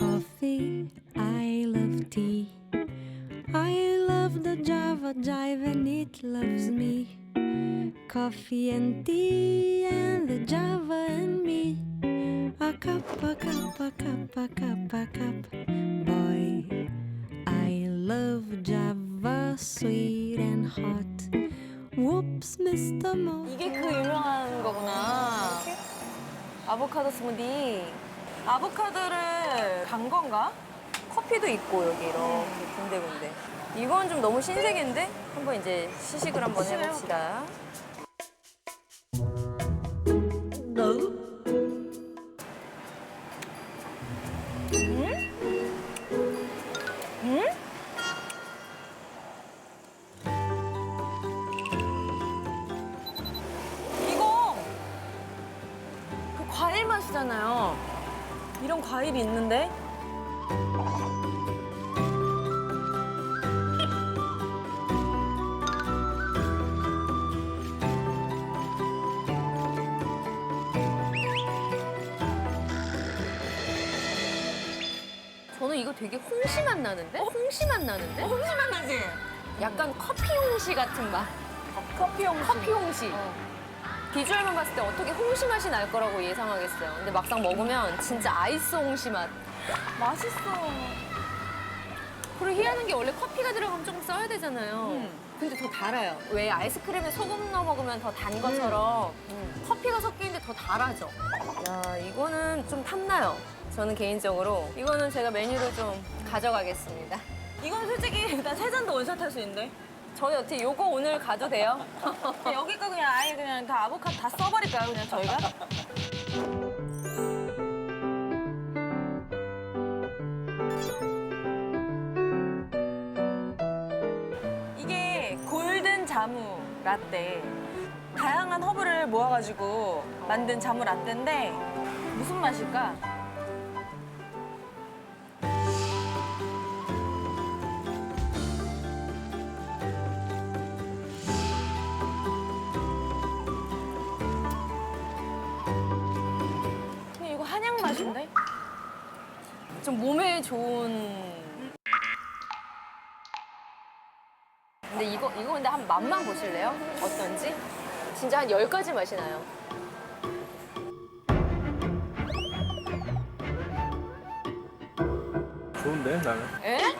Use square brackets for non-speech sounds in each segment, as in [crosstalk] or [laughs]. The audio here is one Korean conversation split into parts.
coffee, I love tea. I love the Java jive and it loves me. Coffee and tea and the Java and me. A cup, a cup, a cup, a cup, a cup. Boy, I love Java sweet and hot. Whoops, Mr. Mo. 이게 그 유명한 거구나. 아보카도 스무디. 아보카도를 간 건가? 커피도 있고 여기 이렇게 군데군데. 이건 좀 너무 신세계인데? 한번 이제 시식을 한번 해봅시다. 음? 이거 그 과일 맛이잖아요. 이런 과일이 있는데? 저는 이거 되게 홍시 맛 나는데? 홍시 맛 나는데? 홍시 맛 나지? 약간 커피 홍시 같은 맛. 커피 홍시. 커피 홍시. 비주얼만 봤을 때 어떻게 홍시 맛이 날 거라고 예상하겠어요. 근데 막상 먹으면 진짜 아이스 홍시 맛. 맛있어. 그리고 희한한 게 원래 커피가 들어가면 조금 써야 되잖아요. 음. 근데 더 달아요. 왜 아이스크림에 소금 넣어 먹으면 더 단 것처럼 음. 커피가 섞이는데 더 달아져. 야, 이거는 좀 탐나요. 저는 개인적으로. 이거는 제가 메뉴로 좀 가져가겠습니다. 이건 솔직히 [laughs] 나 세 잔도 원샷 할 수 있는데? 저희 어떻게 요거 오늘 가도 돼요? [laughs] 여기 거 그냥 아예 그냥 다 아보카도 다 써버릴까요, 그냥 저희가? 이게 골든 자무 라떼. 다양한 허브를 모아가지고 만든 자무 라떼인데 무슨 맛일까? 좀 몸에 좋은. 근데 이거, 이거 근데 한 맛만 보실래요? 어떤지? 진짜 한 열가지 맛이 나요. 좋은데 나는 예?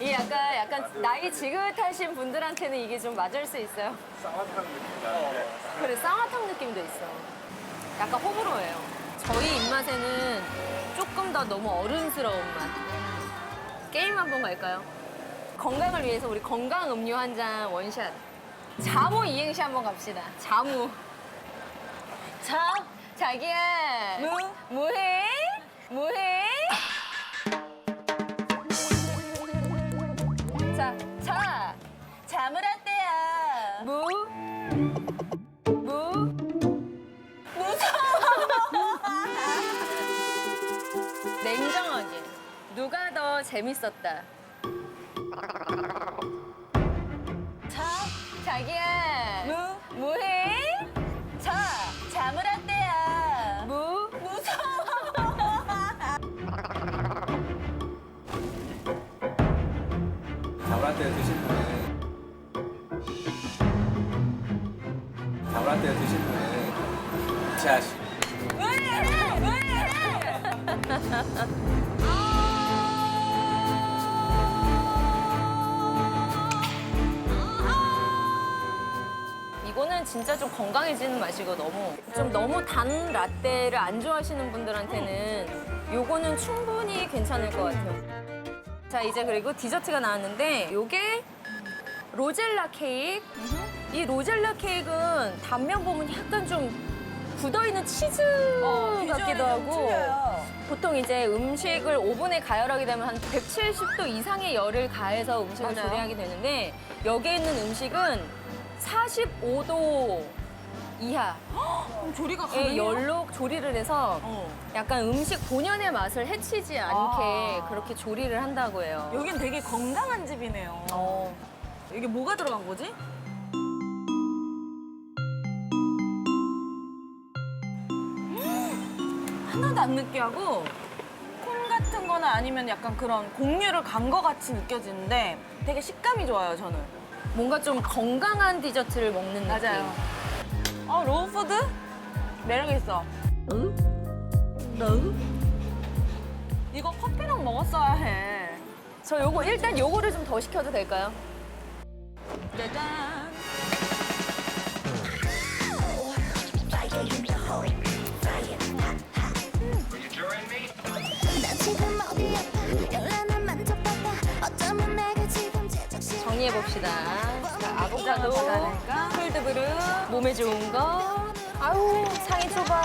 이 약간, 약간 나이 지긋하신 분들한테는 이게 좀 맞을 수 있어요. 쌍화탕 느낌 나는데 그래, 쌍화탕 느낌도 있어. 약간 호불호예요. 저희 입맛에는 조금 더 너무 어른스러운 맛. 게임 한번 갈까요? 건강을 위해서 우리 건강 음료 한 잔 원샷. 자무 이행시 한번 갑시다. 자무. 자, 자기야. 무. 뭐해? 재밌었다. 자, 자기야. 무. 뭐해? 자, 자무라떼야. 무. 자브라떼 드실 분은 자브라떼 드실 분은 이체하시고 이거는 진짜 좀 건강해지는 맛이고 너무 좀 너무 단 라떼를 안 좋아하시는 분들한테는 요거는 충분히 괜찮을 것 같아요. 자 이제 그리고 디저트가 나왔는데 요게 로젤라 케이크. 이 로젤라 케이크는 단면 보면 약간 좀 굳어있는 치즈 어, 같기도 하고 보통 이제 음식을 오븐에 가열하게 되면 한 170도 이상의 열을 가해서 음식을 맞아요. 조리하게 되는데 여기에 있는 음식은 45도 이하 그럼 조리가 의 가능해요? 열로 조리를 해서 어. 약간 음식 본연의 맛을 해치지 않게 아. 그렇게 조리를 한다고 해요. 여긴 되게 건강한 집이네요. 어. 이게 뭐가 들어간 거지? 음, 하나도 안 느끼하고 콩 같은 거나 아니면 약간 그런 곡류를 간 거 같이 느껴지는데 되게 식감이 좋아요, 저는. 뭔가 좀 건강한 디저트를 먹는 느낌. 맞아요. 어, 로우푸드? 매력 있어. 응? 너? 이거 커피랑 먹었어야 해. 저 요거 일단 요거를 좀 더 시켜도 될까요? 짜잔. 정리해 봅시다. 자, 아보카도? 콜드브루, 몸에 좋은 거. 아우 상이 좁아.